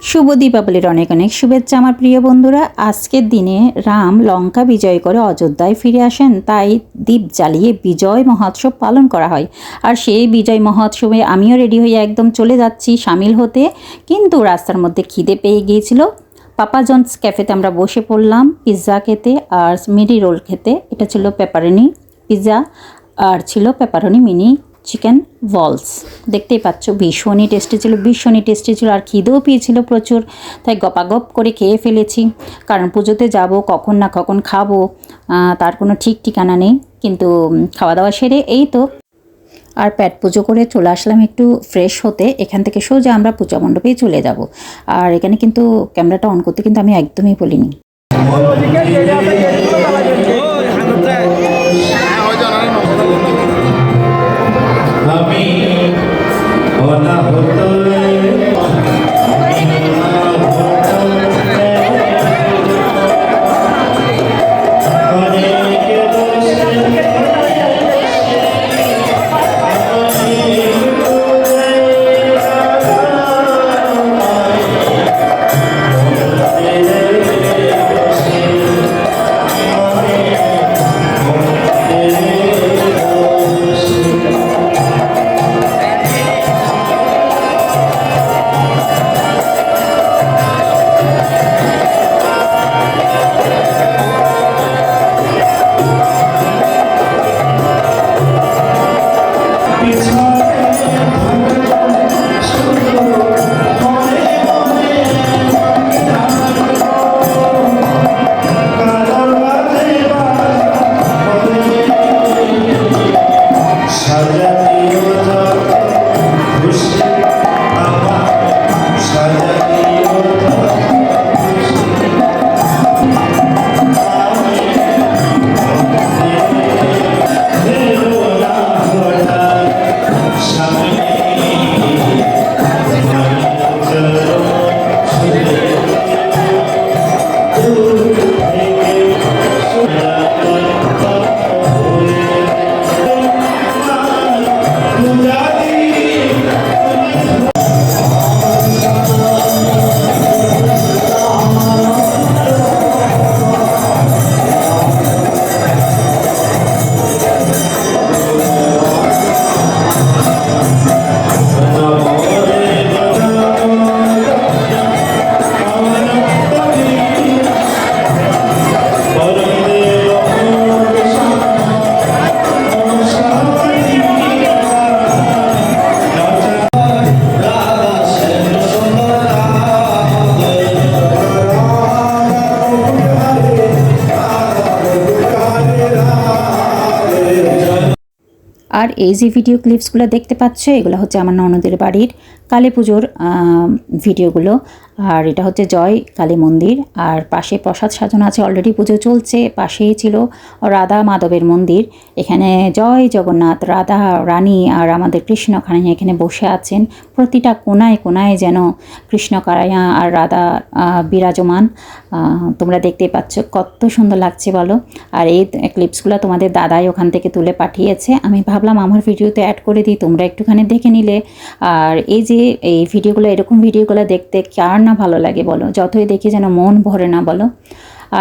শুভ দীপাবলির অনেক অনেক শুভেচ্ছা আমার প্রিয় বন্ধুরা। আজকের দিনে রাম লঙ্কা বিজয় করে অযোধ্যায় ফিরে আসেন, তাই দ্বীপ জ্বালিয়ে বিজয় মহোৎসব পালন করা হয়। আর সেই বিজয় মহোৎসবে আমিও রেডি হয়ে একদম চলে যাচ্ছি সামিল হতে। কিন্তু রাস্তার মধ্যে খিদে পেয়ে গিয়েছিল। পাপা জনস ক্যাফেতে আমরা বসে পড়লাম পিৎজা খেতে আর মিডি রোল খেতে। এটা ছিল পেপারনি পিৎজা আর ছিল পেপারনি মিনি চিকেন বলস। দেখতেই পাচ্ছ, ভীষণই টেস্টি ছিল, ভীষণই টেস্টি ছিল, আর খিদেও পেয়েছিল প্রচুর। তাই গপাগপ করে খেয়ে ফেলেছি। কারণ পুজোতে যাব, কখন না কখন খাব তার কোনো ঠিক ঠিকানা নেই। কিন্তু খাওয়া দাওয়া সেরে এই তো। আর প্যাট পুজো করে চলে আসলাম একটু ফ্রেশ হতে। এখান থেকে সোজা আমরা পূজা মণ্ডপেই চলে যাব। আর এখানে কিন্তু ক্যামেরাটা অন করতে কিন্তু আমি একদমই বলিনি। আর এই যে ভিডিও ক্লিপসগুলো দেখতে পাচ্ছ, এগুলো হচ্ছে আমার ননদের বাড়ির কালী পুজোর ভিডিওগুলো আর এটা হচ্ছে জয় কালী মন্দির, আর পাশে প্রসাদ সাজানো আছে অলরেডি পুজো চলছে, পাশেই ছিল রাধা মাধবের মন্দির। এখানে জয় জগন্নাথ, রাধা, রানী আর আমাদের কৃষ্ণ খানাইয়া এখানে বসে আছেন। প্রতিটা কোনায় কোনায় যেন কৃষ্ণ কারাইয়া আর রাধা বিরাজমান। তোমরা দেখতেই পাচ্ছ কত সুন্দর লাগছে বলো। আর এই ক্লিপসগুলো তোমাদের দাদাই ওখান থেকে তুলে পাঠিয়েছে। আমি ভাবলাম আমার ভিডিওতে অ্যাড করে দিই, তোমরা একটুখানি দেখে নিলে। আর এই যে, এই ভিডিওগুলো, এরকম ভিডিওগুলো দেখতে, কার না ভালো লাগে বলো, যতই দেখি যেন মন ভরে না বলো।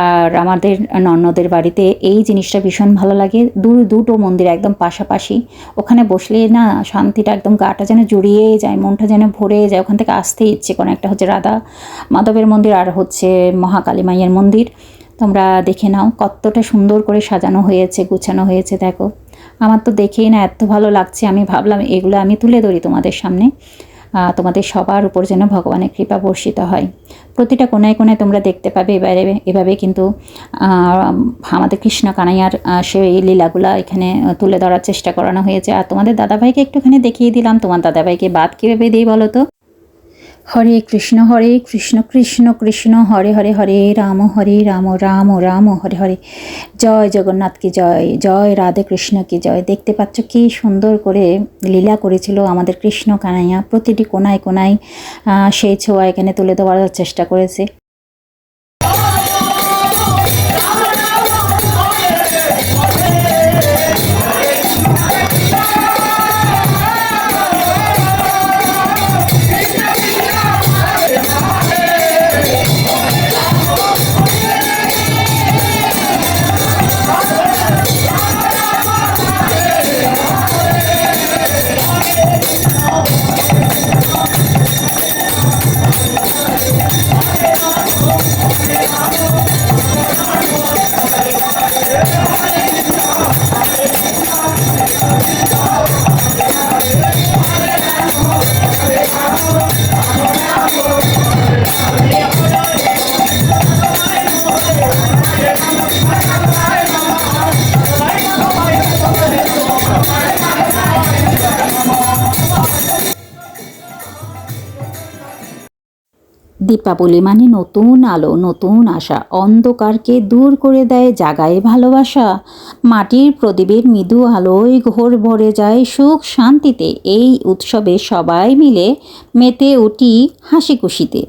আর আমাদের ননদের বাড়িতে এই জিনিসটা ভীষণ ভালো লাগে। দু, দুটো মন্দির একদম পাশাপাশি। ওখানে বসলে না শান্তিটা একদম গাটা যেন জুড়িয়ে যায়, মনটা যেন ভরে যায়। ওখান থেকে আসতে ইচ্ছে করে একটা হচ্ছে রাধা মাধবের মন্দির আর হচ্ছে মহাকালী মাইয়ের মন্দির। তোমরা দেখে নাও কতটা সুন্দর করে সাজানো হয়েছে, গুছানো হয়েছে, দেখো। আমার তো দেখেই না এত ভালো লাগছে। আমি ভাবলাম এগুলো আমি তুলে ধরি তোমাদের সামনে। তোমাদের সবার উপর যেন ভগবানের কৃপা বর্ষিত হয়। প্রতিটা কোনায় কোনায় তোমরা দেখতে পাবে, এবারে এভাবে কিন্তু আমাদের কৃষ্ণ কানাইয়ার সেই লীলাগুলা এখানে তুলে ধরার চেষ্টা করানো হয়েছে। আর তোমাদের দাদাভাইকে একটুখানি দেখিয়ে দিলাম। তোমার দাদাভাইকে বাদ কীভাবে দিই বলো তো? হরে কৃষ্ণ হরে কৃষ্ণ কৃষ্ণ কৃষ্ণ, হরে হরে হরে রাম হরে রাম রাম রাম, হরে হরে। জয় জগন্নাথ কি জয়? জয় রাধে কৃষ্ণ কি জয়? দেখতে পাচ্ছ কি সুন্দর করে লীলা করেছিল আমাদের কৃষ্ণ কানাইয়া। প্রতিটি কোনায় কোনায় সেই ছোঁয়া এখানে তুলে দেওয়ার চেষ্টা করেছে। দীপাবলি মানে নতুন আলো, নতুন আশা, অন্ধকারকে দূর করে দেয় জাগায় ভালোবাসা। মাটির প্রদীপের মৃদু আলোয় ঘোর ভরে যায় সুখ শান্তিতে। এই উৎসবে সবাই মিলে মেতে উঠি হাসি খুশিতে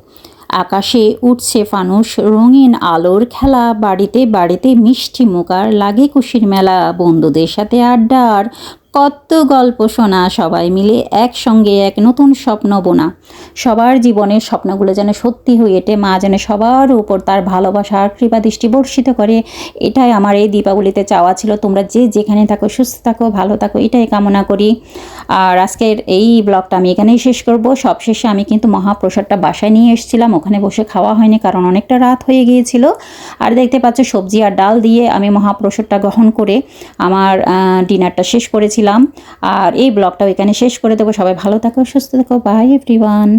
আকাশে উঠছে ফানুস রঙিন আলোর খেলা, বাড়িতে বাড়িতে মিষ্টি মুখার লাগে খুশির মেলা, বন্ধুদের সাথে আড্ডা আর কত গল্প শোনা সবাই মিলে একসঙ্গে এক নতুন স্বপ্ন বোনা। সবার জীবনের স্বপ্নগুলো যেন সত্যি হয়ে ওঠে, মা যেন সবার উপর তার ভালোবাসার কৃপা দৃষ্টি বর্ষিত করে। এটাই আমার এই দীপাবলিতে চাওয়া ছিল। তোমরা যে যেখানে থাকো, সুস্থ থাকো, ভালো থাকো, এটাই কামনা করি। আর আজকের এই ব্লগটা আমি এখানেই শেষ করব। সবশেষে আমি কিন্তু মহাপ্রসাদটা বাসায় নিয়ে এসেছিলাম। ওখানে বসে খাওয়া হয়নি, কারণ অনেকটা রাত হয়ে গিয়েছিল। আর দেখতে পাচ্ছ, সবজি আর ডাল দিয়ে আমি মহাপ্রসাদটা গ্রহণ করে আমার ডিনারটা শেষ করেছিলাম। আর এই ব্লগটাও এখানে শেষ করে দেবো। সবাই ভালো থাকো সুস্থ থাকো। By everyone